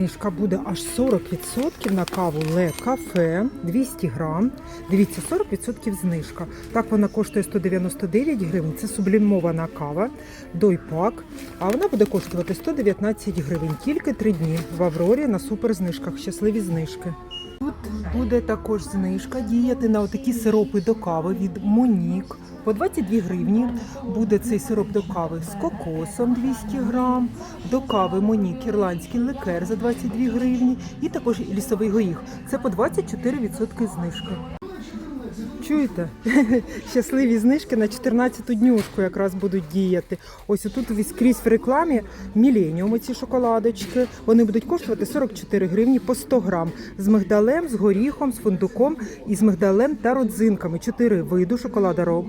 Знижка буде аж 40% на каву Ле Кафе 200 грам. Дивіться, 40% знижка. Так вона коштує 199 гривень. Це сублімована кава, дойпак. А вона буде коштувати 119 гривень. Тільки 3 дні в Аврорі на суперзнижках. Щасливі знижки. Буде також знижка діяти на отакі сиропи до кави від Монік. По 22 гривні буде цей сироп до кави з кокосом 200 грам, до кави Монік ірландський ликер за 22 гривні і також лісовий горіх. Це по 24% знижки. Чуєте? Щасливі знижки на 14-ту днюшку якраз будуть діяти. Ось тут скрізь в рекламі Міленіум ці шоколадочки. Вони будуть коштувати 44 гривні по 100 грам. З мигдалем, з горіхом, з фундуком і з мигдалем та родзинками. Чотири виду шоколада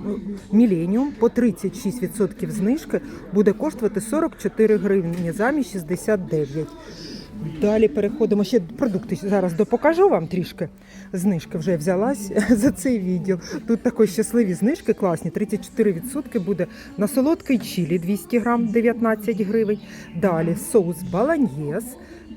Міленіум по 36% знижки буде коштувати 44 гривні замість 69. Далі переходимо ще продукти. Зараз допокажу вам трішки. Знижки вже взялась за цей відділ. Тут також щасливі знижки класні. 34% буде на солодкий чілі 200 грам 19 гривень. Далі соус баланьєс.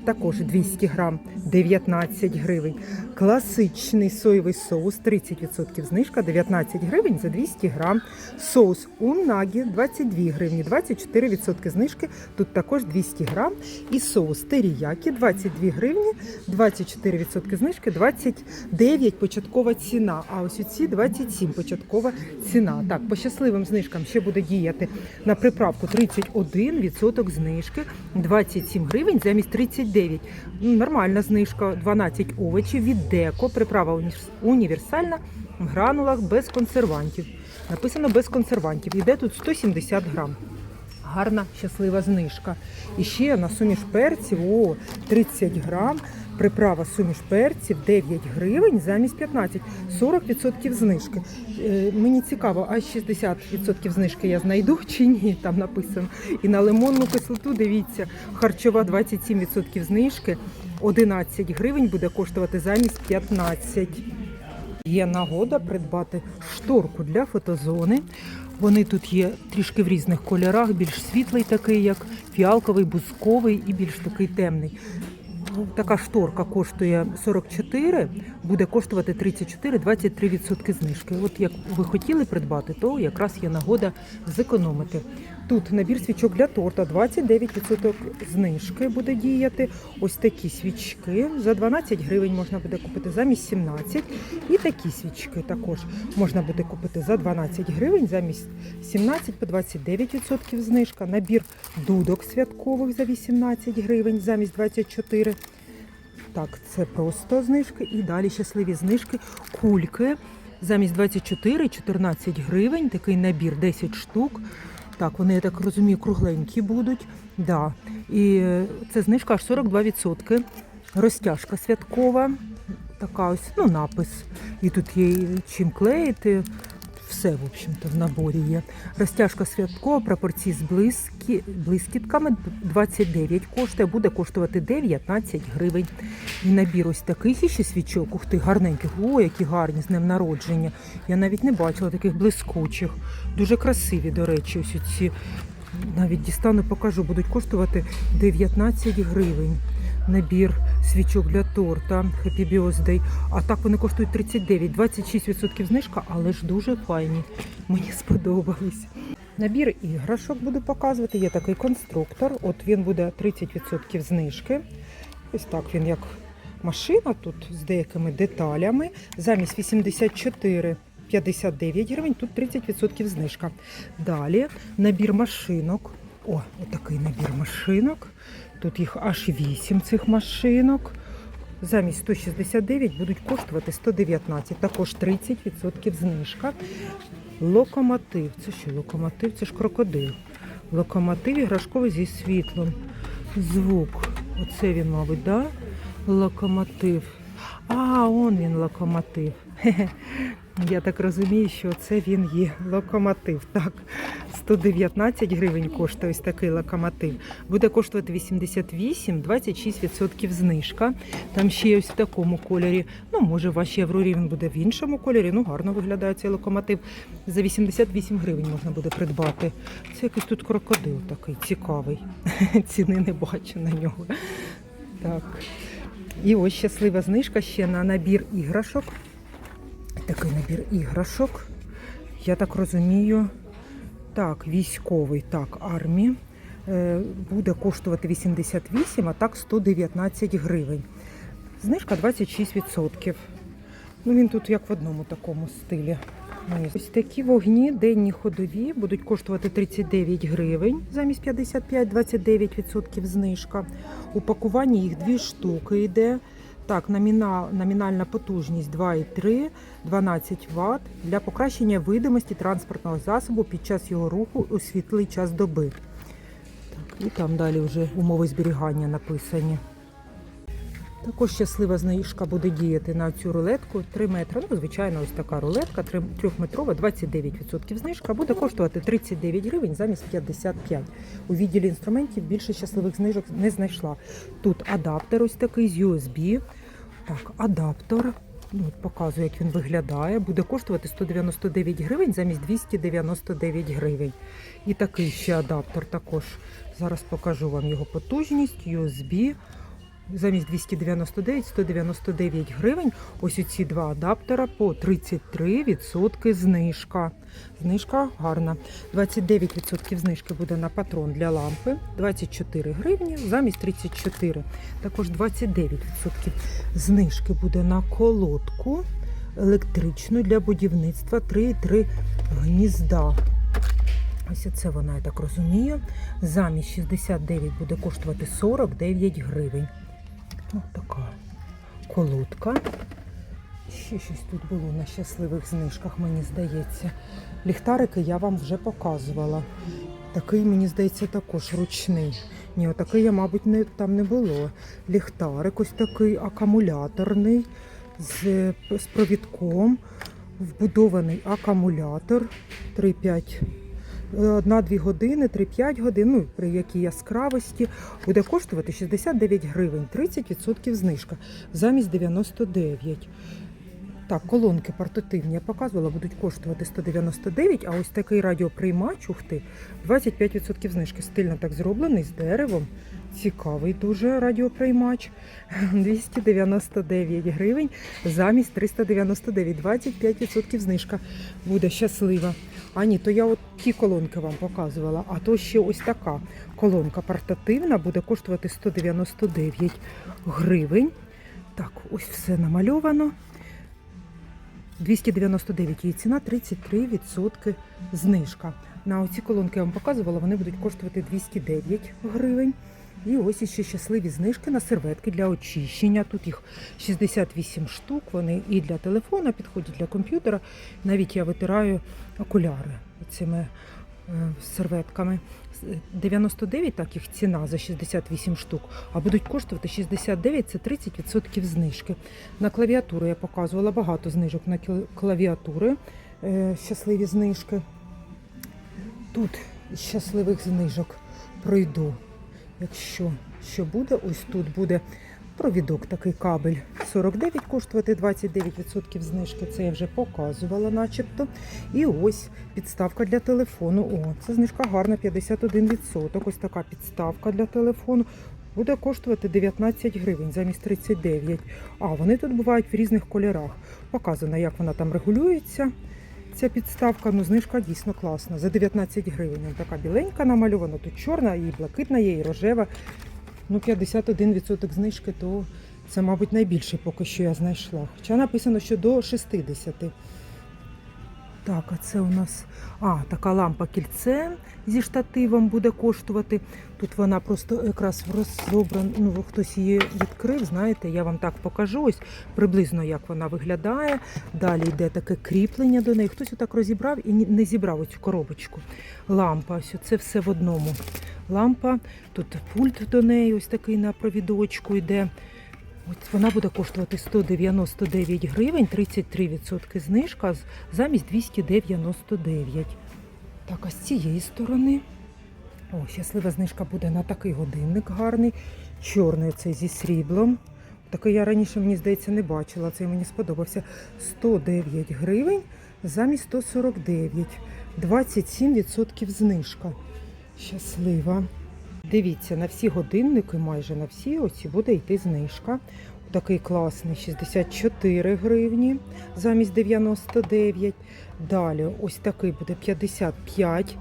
Також 200 грам 19 гривень. Класичний соєвий соус 30% знижка 19 гривень за 200 грам. Соус унагі 22 гривні 24% знижки. Тут також 200 грам. І соус теріякі 22 гривні 24% знижки 29 початкова ціна. А ось ці 27 початкова ціна. Так, по щасливим знижкам ще буде діяти на приправку 31% знижки 27 гривень замість 39. Ну, Нормальна знижка, 12 овочів від деко, приправа універсальна в гранулах без консервантів. Написано без консервантів. Іде тут 170 грам. Гарна, щаслива знижка. І ще на суміш перців, о, 30 грам. Приправа суміш перців 9 гривень замість 15. 40% знижки. Е, мені цікаво, а 60% знижки я знайду чи ні, там написано. І на лимонну кислоту, дивіться, харчова 27% знижки. 11 гривень буде коштувати замість 15. Є нагода придбати шторку для фотозони. Вони тут є трішки в різних кольорах, більш світлий такий, як фіалковий, бузковий і більш такий темний. Така шторка коштує 44, буде коштувати 34, 23% знижки. От як ви хотіли придбати, то якраз є нагода зекономити. Тут набір свічок для торта, 29% знижки буде діяти. Ось такі свічки за 12 гривень можна буде купити замість 17. І такі свічки також можна буде купити за 12 гривень замість 17 по 29% знижка. Набір дудок святкових за 18 гривень замість 24. Так, це просто знижки. І далі щасливі знижки. Кульки замість 24, 14 гривень. Такий набір 10 штук. Так, вони, я так розумію, кругленькі будуть. Да. І е, це знижка аж 42%. Розтяжка святкова. Така ось, ну, напис. І тут є чим клеїти. Все, в общем-то, в наборі є. Розтяжка святкова, пропорції з блискі, блискітками 29 коштує, буде коштувати 19 гривень. І набір ось таких ще свічок. Ух ти, гарненьких. О, які гарні з днем народження. Я навіть не бачила таких блискучих. Дуже красиві, до речі, ось ці. Навіть дістану, покажу, будуть коштувати 19 гривень. Набір свічок для торта Happy Birthday. А так вони коштують 39, 26% знижка, але ж дуже файні. Мені сподобались. Набір іграшок буду показувати. Є такий конструктор. От він буде 30% знижки. Ось так він як машина тут з деякими деталями. Замість 84 59 гривень, тут 30% знижка. Далі набір машинок. О, отакий набір машинок. Тут їх аж 8 цих машинок. Замість 169 будуть коштувати 119. Також 30% знижка. Локомотив. Це що локомотив? Це ж крокодил. Локомотив іграшковий зі світлом. Звук. Оце він, мабуть, да? Локомотив. А, он він локомотив. Хе-хе. Я так розумію, що це він є локомотив. Так, 119 гривень коштує ось такий локомотив. Буде коштувати 88, 26% знижка. Там ще ось в такому кольорі. Ну, може, в вашій буде в іншому кольорі. Ну, гарно виглядає цей локомотив. За 88 гривень можна буде придбати. Це якийсь тут крокодил такий цікавий. Ціни не бачу на нього. Так. І ось щаслива знижка ще на набір іграшок. Такий набір іграшок. Я так розумію. Так, військовий, так, армії. Е, буде коштувати 88, а так 119 гривень. Знижка 26%. Ну, він тут як в одному такому стилі. Ось такі вогні денні ходові будуть коштувати 39 гривень замість 55, 29% знижка. У пакуванні їх дві штуки йде. Так, номінал, номінальна потужність 2,3, 12 Вт для покращення видимості транспортного засобу під час його руху у світлий час доби. Так, і там далі вже умови зберігання написані. Також щаслива знижка буде діяти на цю рулетку 3 метри. Ну, звичайно, ось така рулетка 3-метрова, 29% знижка. Буде коштувати 39 гривень замість 55. У відділі інструментів більше щасливих знижок не знайшла. Тут адаптер ось такий з USB. Так, адаптер. Ну, показую, як він виглядає. Буде коштувати 199 гривень замість 299 гривень. І такий ще адаптер також. Зараз покажу вам його потужність, USB. Замість 299 199 гривень. Ось ці два адаптера по 33% знижка. Знижка гарна. 29% знижки буде на патрон для лампи. 24 гривні замість 34. Також 29% знижки буде на колодку електричну для будівництва 3,3 гнізда. Ось це вона, я так розумію. Замість 69 буде коштувати 49 гривень. Ось така колодка. Ще щось тут було на щасливих знижках, мені здається. Ліхтарики я вам вже показувала. Такий, мені здається, також ручний. Ні, отакий я, мабуть, не, там не було. Ліхтарик ось такий акумуляторний з, з провідком. Вбудований акумулятор 3,5 1-2 години, 3-5 годин, ну при якій яскравості, буде коштувати 69 гривень, 30% знижка замість 99. Так, колонки портативні я показувала, будуть коштувати 199, а ось такий радіоприймач, ух ти, 25% знижки. Стильно так зроблений з деревом. Цікавий дуже радіоприймач. 299 гривень замість 399, 25% знижка буде щаслива. А ні, то я от ті колонки вам показувала, а то ще ось така колонка портативна буде коштувати 199 гривень. Так, ось все намальовано. 299 її ціна, 33% знижка. На оці колонки я вам показувала, вони будуть коштувати 209 гривень. І ось іще щасливі знижки на серветки для очищення. Тут їх 68 штук. Вони і для телефона підходять для комп'ютера. Навіть я витираю окуляри цими е, серветками. 99 так їх ціна за 68 штук, а будуть коштувати 69 це 30% знижки. На клавіатуру я показувала багато знижок на клавіатури. е, Щасливі знижки. Тут щасливих знижок пройду. Якщо що буде, ось тут буде провідок, такий кабель 49 коштувати 29% знижки. Це я вже показувала, начебто. І ось підставка для телефону. О, це знижка гарна, 51%. Ось така підставка для телефону. Буде коштувати 19 гривень замість 39. А вони тут бувають в різних кольорах. Показано, як вона там регулюється. Ця підставка, ну знижка дійсно класна. За 19 гривень. Така біленька намальована, тут чорна, і блакитна є, і рожева. Ну, 51% знижки, то це, мабуть, найбільше поки що я знайшла. Хоча написано, що до 60. Так, а це у нас а, така лампа кільце зі штативом буде коштувати. Тут вона просто якраз розібрана, ну хтось її відкрив, знаєте, я вам так покажу ось приблизно як вона виглядає. Далі йде таке кріплення до неї. Хтось отак розібрав і не зібрав оцю коробочку. Лампа, ось це все в одному. Лампа, тут пульт до неї, ось такий на провідочку йде. От вона буде коштувати 199 гривень, 33% знижка замість 299. Так, а з цієї сторони. О, щаслива знижка буде на такий годинник гарний. Чорний цей зі сріблом. Такий я раніше, мені здається, не бачила. Цей мені сподобався. 109 гривень замість 149. 27% знижка. Щаслива. Дивіться, на всі годинники, майже на всі оці буде йти знижка. Такий класний 64 гривні замість 99. Далі ось такий буде 55.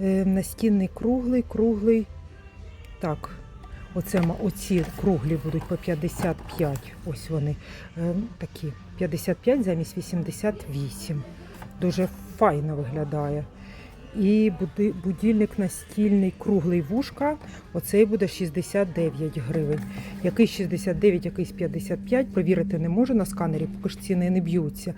Е, Настінний круглий, круглий. Так, оце, оці круглі будуть по 55. Ось вони е, такі. 55 замість 88. Дуже файно виглядає. І буди- будильник настільний круглий вушка. Оцей буде 69 гривень. Якийсь 69, якийсь 55. Провірити не можу на сканері, поки ж ціни не б'ються.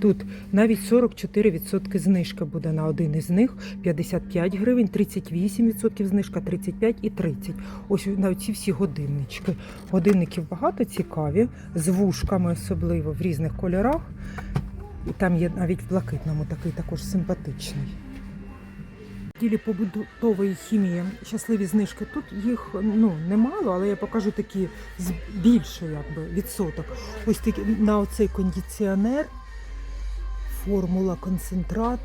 Тут навіть 44% знижка буде на один із них. 55 гривень, 38% знижка, 35 і 30. Ось на ці всі годиннички. Годинників багато цікаві, з вушками особливо в різних кольорах. І там є навіть в блакитному такий також симпатичний. В ділі побутової хімії щасливі знижки. Тут їх ну немало, але я покажу такі більше якби відсоток. Ось такі на оцей кондиціонер, формула концентрат.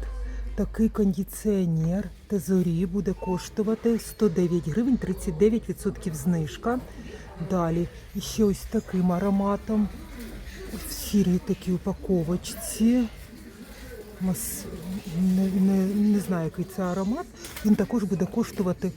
Такий кондиціонер тезорі буде коштувати 109 гривень, 39% знижка. Далі ще ось таким ароматом в сірій такій упаковочці. Мас... Не, не, не знаю, який це аромат. Він також буде коштувати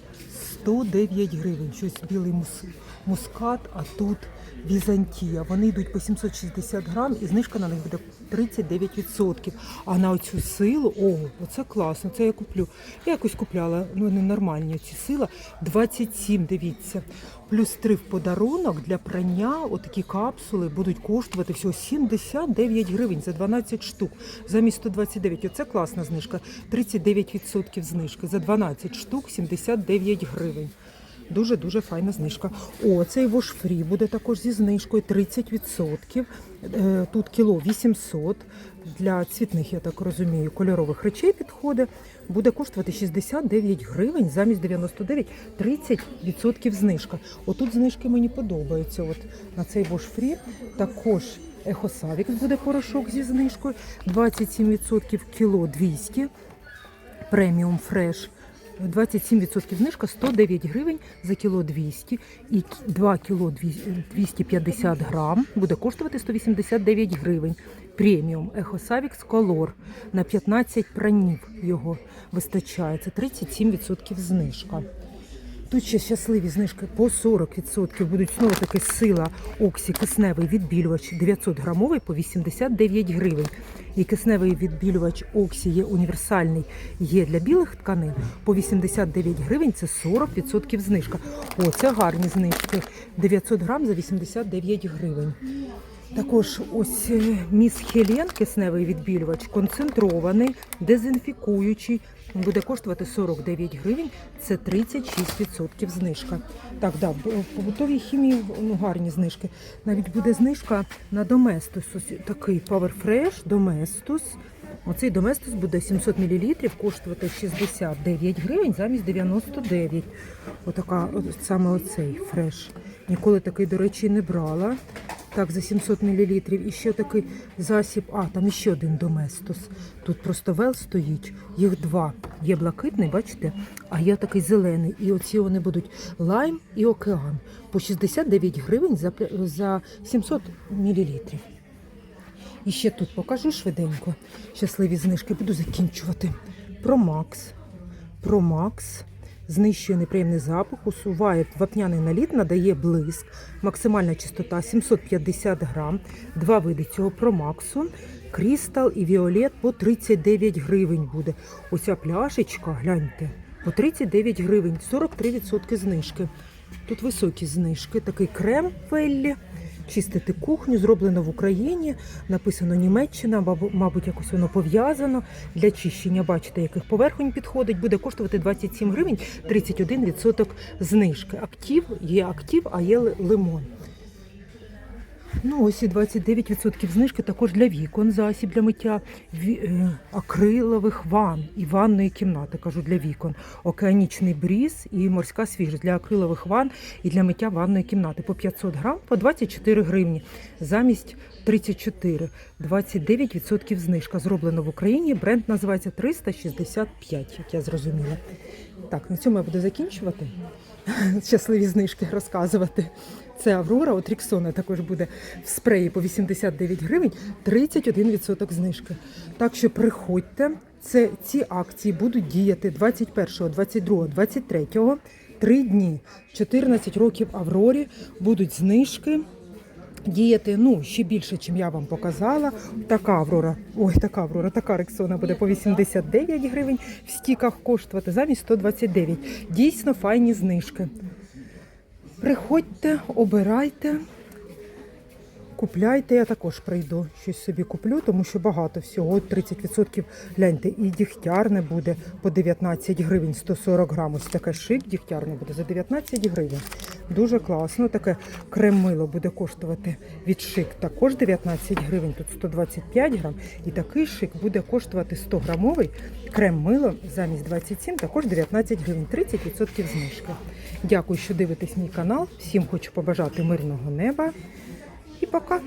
109 гривень. Щось білий мус... мускат, а тут Візантія. Вони йдуть по 760 грам і знижка на них буде 39%. А на оцю силу, о, оце класно, це я куплю. Я якось купляла, ну вони нормальні ці сила. 27, дивіться. Плюс 3 в подарунок для прання. Отакі капсули будуть коштувати всього 79 гривень за 12 штук. Замість 129. Оце класна знижка. 39% знижки. За 12 штук 79 гривень. Дуже-дуже файна знижка. О, цей вошфрі буде також зі знижкою 30%. Е, Тут кіло 800. Для цвітних, я так розумію, кольорових речей підходить. Буде коштувати 69 гривень замість 99, 30% знижка. Отут знижки мені подобаються. От на цей вошфрі також Ехосавікс буде порошок зі знижкою. 27% кіло 200. Преміум фреш 27% знижка 109 гривень за кіло 200 і 2 кіло 250 грам буде коштувати 189 гривень. Преміум Ехосавікс Колор на 15 пранів його вистачає. Це 37% знижка. Тут ще щасливі знижки по 40%. Будуть знову таки сила Оксі кисневий відбілювач 900 грамовий по 89 гривень. І кисневий відбілювач Оксі є універсальний, є для білих тканин по 89 гривень. Це 40% знижка. О, це гарні знижки. 900 грам за 89 гривень. Також ось е, міс Хелен, кисневий відбілювач, концентрований, дезінфікуючий. Буде коштувати 49 гривень, це 36% знижка. Так, да, в побутовій хімії ну, гарні знижки. Навіть буде знижка на Доместос. Ось такий Power Fresh Доместос. Оцей Доместос буде 700 мл коштувати 69 гривень замість 99. Отака, от саме оцей фреш. Ніколи такий, до речі, не брала. Так, за 700 мл. І ще такий засіб. А, там ще один доместос. Тут просто вел стоїть. Їх два. Є блакитний, бачите, а є такий зелений. І оці вони будуть лайм і океан. По 69 гривень за, за 700 мл. І ще тут покажу швиденько. Щасливі знижки буду закінчувати. Промакс. Промакс. Знищує неприємний запах, усуває вапняний наліт, надає блиск. Максимальна чистота 750 грам. Два види цього промаксу. Крістал і Віолет по 39 гривень буде. Оця пляшечка, гляньте, по 39 гривень, 43% знижки. Тут високі знижки. Такий крем Веллі. Чистити кухню, зроблено в Україні, написано Німеччина, мабуть, якось воно пов'язано. Для чищення, бачите, яких поверхонь підходить, буде коштувати 27 гривень, 31% знижки. Актив, є актив, а є лимон. Ну, ось і 29% знижки також для вікон, засіб для миття е, акрилових ванн і ванної кімнати, кажу, для вікон. Океанічний бріз і морська свіжість для акрилових ванн і для миття ванної кімнати по 500 грам по 24 гривні замість 34. 29% знижка. Зроблено в Україні. Бренд називається 365, як я зрозуміла. Так, на цьому я буду закінчувати. щасливі знижки розказувати. Це Аврора, от Ріксона також буде в спреї по 89 гривень, 31% знижки. Так що приходьте, це, ці акції будуть діяти 21, 22, 23, три дні. 14 років Аврорі будуть знижки діяти ну ще більше, чим я вам показала. Така Аврора, ой, така Аврора, така Рексона буде по 89 гривень в стіках коштувати замість 129. Дійсно файні знижки. Приходьте, обирайте, купляйте. Я також прийду щось собі куплю, тому що багато всього. 30% гляньте, і дігтярне буде по 19 гривень 140 грам. Ось таке шик дігтярне буде за 19 гривень. Дуже класно. Таке крем-мило буде коштувати від шик також 19 гривень, тут 125 грам. І такий шик буде коштувати 100 грамовий крем-мило замість 27, також 19 гривень, 30% знижки. Дякую, що дивитесь мій канал. Всім хочу побажати мирного неба і пока.